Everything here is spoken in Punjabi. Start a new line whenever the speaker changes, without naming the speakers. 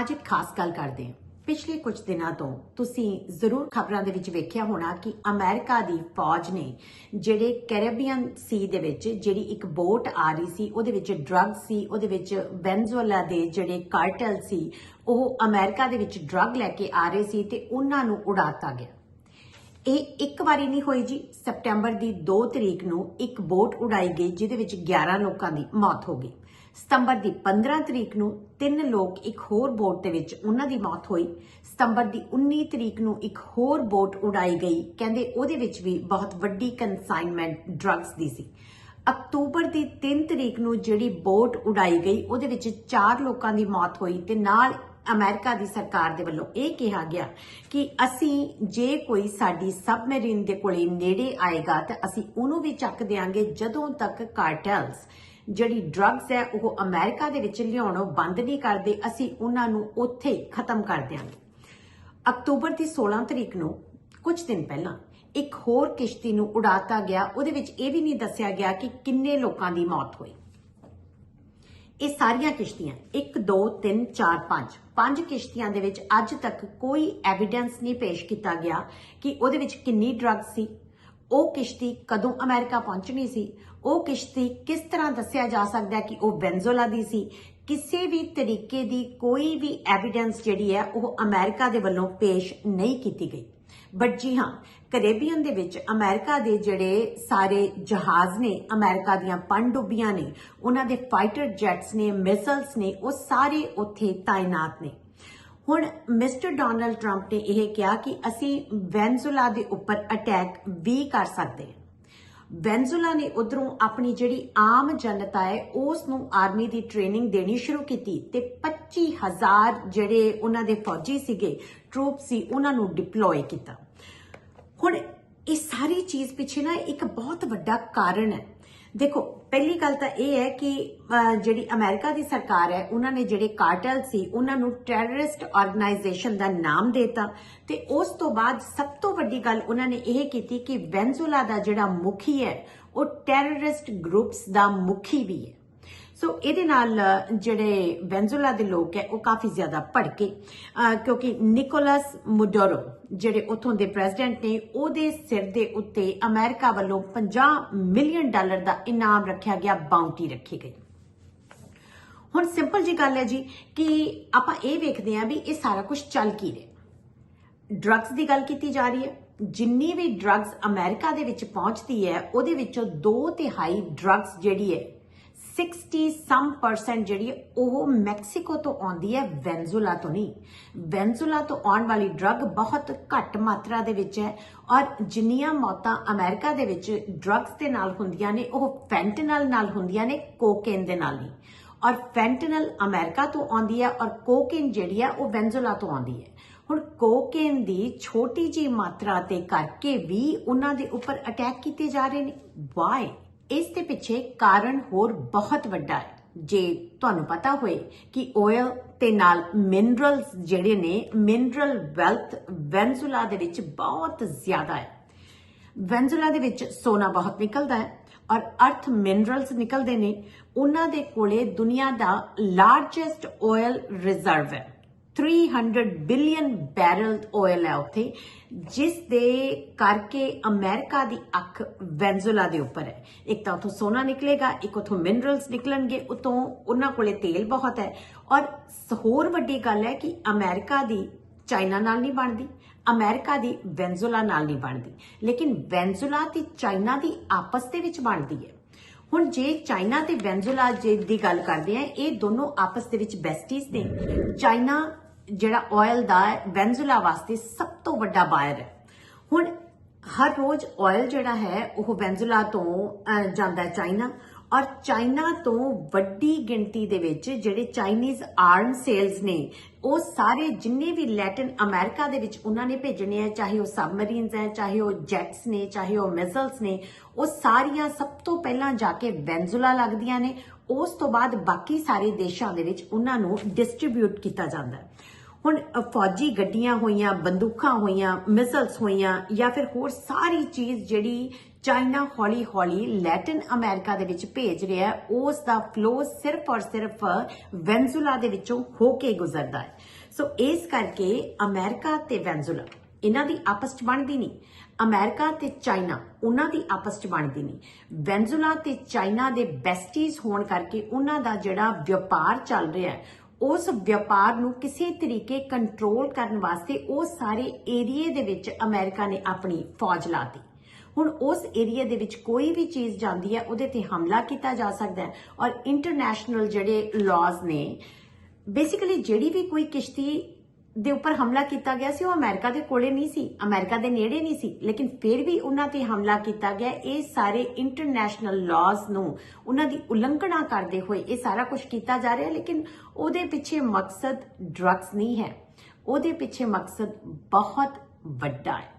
ਅੱਜ ਇੱਕ ਖਾਸ ਗੱਲ ਕਰਦੇ ਹਾਂ। ਪਿਛਲੇ ਕੁਝ ਦਿਨਾਂ ਤੋਂ ਤੁਸੀਂ ਜ਼ਰੂਰ ਖਬਰਾਂ ਦੇ ਵਿੱਚ ਵੇਖਿਆ ਹੋਣਾ ਕਿ ਅਮਰੀਕਾ ਦੀ ਫੌਜ ਨੇ ਜਿਹੜੇ ਕੈਰੇਬੀਅਨ ਸੀ ਦੇ ਵਿੱਚ ਜਿਹੜੀ ਇੱਕ ਬੋਟ ਆ ਰਹੀ ਸੀ, ਉਹਦੇ ਵਿੱਚ ਡਰੱਗ ਸੀ, ਉਹਦੇ ਵਿੱਚ ਵੈਨਜ਼ੂਏਲਾ ਦੇ ਜਿਹੜੇ ਕਾਰਟਲ ਸੀ, ਉਹ ਅਮਰੀਕਾ ਦੇ ਵਿੱਚ ਡਰੱਗ ਲੈ ਕੇ ਆ ਰਹੇ ਸੀ ਤੇ ਉਹਨਾਂ ਨੂੰ ਉਡਾਤਾ ਗਿਆ। ਇਹ ਇੱਕ ਵਾਰੀ ਨਹੀਂ ਹੋਈ ਜੀ, ਸਪਟੈਂਬਰ ਦੀ 2 ਤਰੀਕ ਨੂੰ ਇੱਕ ਬੋਟ ਉਡਾਈ ਗਈ, ਜਿਹਦੇ ਵਿੱਚ 11 ਲੋਕਾਂ ਦੀ ਮੌਤ ਹੋ ਗਈ। ਸਤੰਬਰ ਦੀ 15 ਤਰੀਕ ਨੂੰ ਤਿੰਨ ਲੋਕ ਇੱਕ ਹੋਰ ਬੋਟ ਦੇ ਵਿੱਚ ਉਹਨਾਂ ਦੀ ਮੌਤ ਹੋਈ। ਸਤੰਬਰ ਦੀ 19 ਤਰੀਕ ਨੂੰ ਇੱਕ ਹੋਰ ਬੋਟ ਉਡਾਈ ਗਈ। ਕਹਿੰਦੇ ਉਹਦੇ ਵਿੱਚ ਵੀ ਬਹੁਤ ਵੱਡੀ ਕਨਸਾਈਨਮੈਂਟ ਡਰੱਗਸ ਦੀ ਸੀ। ਅਕਤੂਬਰ ਦੀ 3 ਤਰੀਕ ਨੂੰ ਜਿਹੜੀ ਬੋਟ ਉਡਾਈ ਗਈ, ਉਹਦੇ ਵਿੱਚ 4 ਲੋਕਾਂ ਦੀ ਮੌਤ ਹੋਈ ਤੇ ਨਾਲ ਅਮਰੀਕਾ ਦੀ ਸਰਕਾਰ ਦੇ ਵੱਲੋਂ ਇਹ ਕਿਹਾ ਗਿਆ ਕਿ ਅਸੀਂ ਜੇ ਕੋਈ ਸਾਡੀ ਸਬਮਰੀਨ ਦੇ ਕੋਲੇ ਨੇੜੇ ਆਏਗਾ ਤਾਂ ਅਸੀਂ ਉਹਨੂੰ ਵੀ ਚੱਕ ਦੇਾਂਗੇ ਜਦੋਂ ਤੱਕ ਕਾਰਟਲਸ ਜਿਹੜੀ ਡਰੱਗਸ ਹੈ, ਉਹ ਅਮਰੀਕਾ ਦੇ ਵਿੱਚ ਲਿਆਉਣੋਂ ਬੰਦ ਨਹੀਂ ਕਰਦੇ, ਅਸੀਂ ਉਹਨਾਂ ਨੂੰ ਉੱਥੇ ਹੀ ਖਤਮ ਕਰ ਦਿਆਂਗੇ। ਅਕਤੂਬਰ ਦੀ 16 ਤਰੀਕ ਨੂੰ, ਕੁਝ ਦਿਨ ਪਹਿਲਾਂ, ਇੱਕ ਹੋਰ ਕਿਸ਼ਤੀ ਨੂੰ ਉਡਾਤਾ ਗਿਆ। ਉਹਦੇ ਵਿੱਚ ਇਹ ਵੀ ਨਹੀਂ ਦੱਸਿਆ ਗਿਆ ਕਿ ਕਿੰਨੇ ਲੋਕਾਂ ਦੀ ਮੌਤ ਹੋਈ। ਇਹ ਸਾਰੀਆਂ ਕਿਸ਼ਤੀਆਂ 1 2 3 4 5 ਪੰਜ ਕਿਸ਼ਤੀਆਂ ਦੇ ਵਿੱਚ ਅੱਜ ਤੱਕ ਕੋਈ ਐਵੀਡੈਂਸ ਨਹੀਂ ਪੇਸ਼ ਕੀਤਾ ਗਿਆ ਕਿ ਉਹਦੇ ਵਿੱਚ ਕਿੰਨੀ ਡਰੱਗ ਸੀ ਉਹ ਕਿਸ਼ਤੀ ਕਦੋਂ ਅਮਰੀਕਾ ਪਹੁੰਚਣੀ ਸੀ? ਉਹ ਕਿਸ਼ਤੀ ਕਿਸ ਤਰ੍ਹਾਂ ਦੱਸਿਆ ਜਾ ਸਕਦਾ ਹੈ ਕਿ ਉਹ ਵੈਨਜ਼ੂਲਾ ਦੀ ਸੀ? ਕਿਸੇ ਵੀ ਤਰੀਕੇ ਦੀ ਕੋਈ ਵੀ ਐਵੀਡੈਂਸ ਜਿਹੜੀ ਹੈ, ਉਹ ਅਮਰੀਕਾ ਦੇ ਵੱਲੋਂ ਪੇਸ਼ ਨਹੀਂ ਕੀਤੀ ਗਈ। ਬਟ ਜੀ ਹਾਂ ਕੈਰੇਬੀਅਨ ਦੇ ਵਿੱਚ ਅਮਰੀਕਾ ਦੇ ਜਿਹੜੇ ਸਾਰੇ ਜਹਾਜ਼ ਨੇ, ਅਮਰੀਕਾ ਦੀਆਂ ਪਣਡੁੱਬੀਆਂ ਨੇ, ਉਹਨਾਂ ਦੇ ਫਾਈਟਰ ਜੈਟਸ ਨੇ ਮਿਸਲਸ ਨੇ, ਉਹ ਸਾਰੇ ਉੱਥੇ ਤਾਇਨਾਤ ਨੇ। ਹੁਣ ਮਿਸਟਰ ਡੋਨਲਡ ਟਰੰਪ ਨੇ ਇਹ ਕਿਹਾ ਕਿ ਅਸੀਂ ਵੈਨਜ਼ੂਲਾ ਦੇ ਉੱਪਰ ਅਟੈਕ ਵੀ ਕਰ ਸਕਦੇ ਹਾਂ। ਵੈਨਜ਼ੂਲਾ ਨੇ ਉਧਰੋਂ ਆਪਣੀ ਜਿਹੜੀ ਆਮ ਜਨਤਾ ਹੈ, ਉਸ ਨੂੰ ਆਰਮੀ ਦੀ ਟ੍ਰੇਨਿੰਗ ਦੇਣੀ ਸ਼ੁਰੂ ਕੀਤੀ ਤੇ 25000 ਜਿਹੜੇ ਉਹਨਾਂ ਦੇ ਫੌਜੀ ਸੀਗੇ ਟਰੂਪ ਸੀ, ਉਹਨਾਂ ਨੂੰ ਡਿਪਲੋਏ ਕੀਤਾ। ਹੁਣ ਇਹ ਸਾਰੀ ਚੀਜ਼ ਪਿੱਛੇ ਨਾ ਇੱਕ ਬਹੁਤ ਵੱਡਾ ਕਾਰਨ ਹੈ। ਦੇਖੋ, ਪਹਿਲੀ ਗੱਲ ਤਾਂ ਇਹ ਹੈ ਕਿ ਜਿਹੜੀ ਅਮਰੀਕਾ ਦੀ ਸਰਕਾਰ ਹੈ, ਉਹਨਾਂ ਨੇ ਜਿਹੜੇ ਕਾਰਟਲ ਸੀ, ਉਹਨਾਂ ਨੂੰ ਟੈਰਰਿਸਟ ਆਰਗੇਨਾਈਜੇਸ਼ਨ ਦਾ ਨਾਮ ਦੇਤਾ ਤੇ ਉਸ ਤੋਂ ਬਾਅਦ ਸਭ ਤੋਂ ਵੱਡੀ ਗੱਲ ਉਹਨਾਂ ਨੇ ਇਹ ਕੀਤੀ ਕਿ ਵੈਨਜ਼ੂਲਾ ਦਾ ਜਿਹੜਾ ਮੁਖੀ ਹੈ, ਉਹ ਟੈਰਰਿਸਟ ਗਰੁੱਪਸ ਦਾ ਮੁਖੀ ਵੀ ਹੈ। ਸੋ ਇਹਦੇ ਨਾਲ ਜਿਹੜੇ ਵੈਨਜ਼ੂਲਾ ਦੇ ਲੋਕ ਹੈ, ਉਹ ਕਾਫੀ ਜ਼ਿਆਦਾ ਭੜਕੇ। ਕਿਉਂਕਿ ਨਿਕੋਲਸ ਮੁਡੋਰੋ, ਜਿਹੜੇ ਉਥੋਂ ਦੇ ਪ੍ਰੈਜ਼ੀਡੈਂਟ ਨੇ, ਉਹਦੇ ਸਿਰ ਦੇ ਉੱਤੇ ਅਮਰੀਕਾ ਵੱਲੋਂ 50 ਮਿਲੀਅਨ ਡਾਲਰ ਦਾ ਇਨਾਮ ਰੱਖਿਆ ਗਿਆ, ਬਾਉਂਟੀ ਰੱਖੀ ਗਈ। ਹੁਣ ਸਿੰਪਲ ਜੀ ਗੱਲ ਹੈ ਜੀ, ਕਿ ਆਪਾਂ ਇਹ ਵੇਖਦੇ ਹਾਂ ਵੀ ਇਹ ਸਾਰਾ ਕੁਝ ਚੱਲ ਕੀ ਰਿਹਾ। ਡਰੱਗਸ ਦੀ ਗੱਲ ਕੀਤੀ ਜਾ ਰਹੀ ਹੈ। ਜਿੰਨੀ ਵੀ ਡਰੱਗਸ ਅਮਰੀਕਾ ਦੇ ਵਿੱਚ ਪਹੁੰਚਦੀ ਹੈ, ਉਹਦੇ ਵਿੱਚੋਂ 2 ਤਿਹਾਈ ਡਰੱਗਸ ਜਿਹੜੀ ਹੈ 60 ਸਮ ਪਰਸੈਂਟ ਜਿਹੜੀ ਹੈ, ਉਹ ਮੈਕਸੀਕੋ ਤੋਂ ਆਉਂਦੀ ਹੈ, ਵੈਨਜ਼ੂਲਾ ਤੋਂ ਨਹੀਂ। ਵੈਨਜ਼ੂਲਾ ਤੋਂ ਆਉਣ ਵਾਲੀ ਡਰੱਗ ਬਹੁਤ ਘੱਟ ਮਾਤਰਾ ਦੇ ਵਿੱਚ ਹੈ ਔਰ ਜਿੰਨੀਆਂ ਮੌਤਾਂ ਅਮਰੀਕਾ ਦੇ ਵਿੱਚ ਡਰੱਗਸ ਦੇ ਨਾਲ ਹੁੰਦੀਆਂ ਨੇ, ਉਹ ਫੈਂਟਨਲ ਨਾਲ ਹੁੰਦੀਆਂ ਨੇ ਕੋਕੇਨ ਦੇ ਨਾਲ ਨਹੀਂ। ਔਰ ਫੈਂਟਨਲ ਅਮਰੀਕਾ ਤੋਂ ਆਉਂਦੀ ਹੈ ਔਰ ਕੋਕੇਨ ਜਿਹੜੀ ਹੈ, ਉਹ ਵੈਨਜ਼ੂਲਾ ਤੋਂ ਆਉਂਦੀ ਹੈ। ਹੁਣ ਕੋਕੇਨ ਦੀ ਛੋਟੀ ਜੀ ਮਾਤਰਾ ਤੇ ਕਰਕੇ ਵੀ ਉਹਨਾਂ ਦੇ ਉੱਪਰ ਅਟੈਕ ਕੀਤੇ ਜਾ ਰਹੇ ਨੇ। ਵਾਈ ਇਸ ਦੇ ਪਿੱਛੇ ਕਾਰਨ ਹੋਰ ਬਹੁਤ ਵੱਡਾ ਹੈ। ਜੇ ਤੁਹਾਨੂੰ ਪਤਾ ਹੋਏ ਕਿ ਓਇਲ ਤੇ ਨਾਲ ਮਿਨਰਲਸ ਜਿਹੜੇ ਨੇ ਮਿਨਰਲ ਵੈਲਥ ਵੈਨਜ਼ੂਲਾ ਦੇ ਵਿੱਚ ਬਹੁਤ ਜ਼ਿਆਦਾ ਹੈ। ਵੈਨਜ਼ੂਲਾ ਦੇ ਵਿੱਚ ਸੋਨਾ ਬਹੁਤ ਨਿਕਲਦਾ ਹੈ ਔਰ ਅਰਥ ਮਿਨਰਲਸ ਨਿਕਲਦੇ ਨੇ। ਉਹਨਾਂ ਦੇ ਕੋਲੇ ਦੁਨੀਆ ਦਾ ਲਾਰਜੈਸਟ ਓਇਲ ਰਿਜ਼ਰਵ ਹੈ। 300 ਬਿਲੀਅਨ ਬੈਰਲ ਆਇਲ ਹੈ ਉੱਥੇ, ਜਿਸ ਦੇ ਕਰਕੇ ਅਮਰੀਕਾ ਦੀ ਅੱਖ ਵੈਨਜ਼ੂਲਾ ਦੇ ਉੱਪਰ ਹੈ। ਇੱਕ ਤਾਂ ਉਥੋਂ ਸੋਨਾ ਨਿਕਲੇਗਾ, ਇੱਕ ਉਥੋਂ ਮਿਨਰਲਸ ਨਿਕਲਣਗੇ ਉਤੋਂ ਉਹਨਾਂ ਕੋਲੇ ਤੇਲ ਬਹੁਤ ਹੈ। ਔਰ ਹੋਰ ਵੱਡੀ ਗੱਲ ਹੈ ਕਿ ਅਮਰੀਕਾ ਦੀ ਚਾਈਨਾ ਨਾਲ ਨਹੀਂ ਬਣਦੀ, ਅਮਰੀਕਾ ਦੀ ਵੈਨਜ਼ੂਲਾ ਨਾਲ ਨਹੀਂ ਬਣਦੀ। ਲੇਕਿਨ ਵੈਨਜ਼ੂਲਾ ਤੇ ਚਾਈਨਾ ਦੀ ਆਪਸ ਦੇ ਵਿੱਚ ਬਣਦੀ ਹੈ। ਹੁਣ ਜੇ ਚਾਈਨਾ ਤੇ ਵੈਨਜ਼ੂਲਾ ਜੇ ਦੀ ਗੱਲ ਕਰਦੇ ਆ ਇਹ ਦੋਨੋਂ ਆਪਸ ਦੇ ਵਿੱਚ ਬੈਸਟੀਜ਼ ਨੇ। ਚਾਈਨਾ ਜਿਹੜਾ ਆਇਲ ਦਾ ਹੈ ਵੈਨਜ਼ੂਲਾ ਵਾਸਤੇ ਸਭ ਤੋਂ ਵੱਡਾ ਬਾਇਰ ਹੈ। ਹੁਣ ਹਰ ਰੋਜ਼ ਆਇਲ ਜਿਹੜਾ ਹੈ, ਉਹ ਵੈਨਜ਼ੂਲਾ ਤੋਂ ਜਾਂਦਾ ਹੈ ਚਾਈਨਾ ਔਰ ਚਾਈਨਾ ਤੋਂ ਵੱਡੀ ਗਿਣਤੀ ਦੇ ਵਿੱਚ ਜਿਹੜੇ ਚਾਈਨੀਜ਼ ਆਰਮ ਸੇਲਸ ਨੇ, ਉਹ ਸਾਰੇ ਜਿੰਨੇ ਵੀ ਲੈਟਿਨ ਅਮਰੀਕਾ ਦੇ ਵਿੱਚ ਉਹਨਾਂ ਨੇ ਭੇਜਣੇ ਆ ਚਾਹੇ ਉਹ ਸਬਮਰੀਨਸ ਹੈ, ਚਾਹੇ ਉਹ ਜੈਟਸ ਨੇ, ਚਾਹੇ ਉਹ ਮਿਸਲਸ ਨੇ, ਉਹ ਸਾਰੀਆਂ ਸਭ ਤੋਂ ਪਹਿਲਾਂ ਜਾ ਕੇ ਵੈਨਜ਼ੂਲਾ ਲੱਗਦੀਆਂ ਨੇ। ਉਸ ਤੋਂ ਬਾਅਦ ਬਾਕੀ ਸਾਰੇ ਦੇਸ਼ਾਂ ਦੇ ਵਿੱਚ ਉਹਨਾਂ ਨੂੰ ਡਿਸਟ੍ਰੀਬਿਊਟ ਕੀਤਾ ਜਾਂਦਾ ਹੈ। ਹੁਣ ਫੌਜੀ ਗੱਡੀਆਂ ਹੋਈਆਂ, ਬੰਦੂਕਾਂ ਹੋਈਆਂ ਮਿਸਲਸ ਹੋਈਆਂ ਜਾਂ ਫਿਰ ਹੋਰ ਸਾਰੀ ਚੀਜ਼ ਜਿਹੜੀ ਚਾਈਨਾ ਹੌਲੀ-ਹੌਲੀ ਲੈਟਿਨ ਅਮਰੀਕਾ ਦੇ ਵਿੱਚ ਭੇਜ ਰਿਹਾ ਹੈ, ਉਸ ਦਾ ਫਲੋ ਸਿਰਫ ਔਰ ਸਿਰਫ ਵੈਨਜ਼ੂਲਾ ਦੇ ਵਿੱਚੋਂ ਹੋ ਕੇ ਗੁਜ਼ਰਦਾ ਹੈ। ਸੋ ਇਸ ਕਰਕੇ ਅਮਰੀਕਾ ਤੇ ਵੈਨਜ਼ੂਲਾ, ਇਹਨਾਂ ਦੀ ਆਪਸ ਚ ਬਣਦੀ ਨਹੀਂ। ਅਮਰੀਕਾ ਤੇ ਚਾਈਨਾ, ਉਹਨਾਂ ਦੀ ਆਪਸ ਚ ਬਣਦੀ ਨਹੀਂ। ਵੈਨਜ਼ੂਲਾ ਤੇ ਚਾਈਨਾ ਦੇ ਬੈਸਟੀਜ਼ ਹੋਣ ਕਰਕੇ ਉਹਨਾਂ ਦਾ ਜਿਹੜਾ ਵਪਾਰ ਚੱਲ ਰਿਹਾ ਹੈ, ਉਸ ਵਪਾਰ ਨੂੰ ਕਿਸੇ ਤਰੀਕੇ ਕੰਟਰੋਲ ਕਰਨ ਵਾਸਤੇ ਉਹ ਸਾਰੇ ਏਰੀਏ ਦੇ ਵਿੱਚ ਅਮਰੀਕਾ ਨੇ ਆਪਣੀ ਫੌਜ ਲਾਤੀ ਹੁਣ ਉਸ ਏਰੀਆ ਦੇ ਵਿੱਚ ਕੋਈ ਵੀ ਚੀਜ਼ ਜਾਂਦੀ ਹੈ, ਉਹਦੇ ਤੇ ਹਮਲਾ ਕੀਤਾ ਜਾ ਸਕਦਾ ਹੈ ਔਰ ਇੰਟਰਨੈਸ਼ਨਲ ਜਿਹੜੇ ਲਾਜ਼ ਨੇ ਬੇਸਿਕਲੀ ਜਿਹੜੀ ਵੀ ਕੋਈ ਕਿਸ਼ਤੀ ਦੇ ਉੱਪਰ ਹਮਲਾ ਕੀਤਾ ਗਿਆ ਸੀ, ਉਹ ਅਮਰੀਕਾ ਦੇ ਕੋਲੇ ਨਹੀਂ ਸੀ, ਅਮਰੀਕਾ ਦੇ ਨੇੜੇ ਨਹੀਂ ਸੀ, ਲੇਕਿਨ ਫਿਰ ਵੀ ਉਹਨਾਂ ਤੇ ਹਮਲਾ ਕੀਤਾ ਗਿਆ। ਇਹ ਸਾਰੇ ਇੰਟਰਨੈਸ਼ਨਲ ਲਾਜ਼ ਨੂੰ ਉਹਨਾਂ ਦੀ ਉਲੰਘਣਾ ਕਰਦੇ ਹੋਏ ਇਹ ਸਾਰਾ ਕੁਝ ਕੀਤਾ ਜਾ ਰਿਹਾ, ਲੇਕਿਨ ਉਹਦੇ ਪਿੱਛੇ ਮਕਸਦ ਡਰੱਗਸ ਨਹੀਂ ਹੈ। ਉਹਦੇ ਪਿੱਛੇ ਮਕਸਦ ਬਹੁਤ ਵੱਡਾ ਹੈ।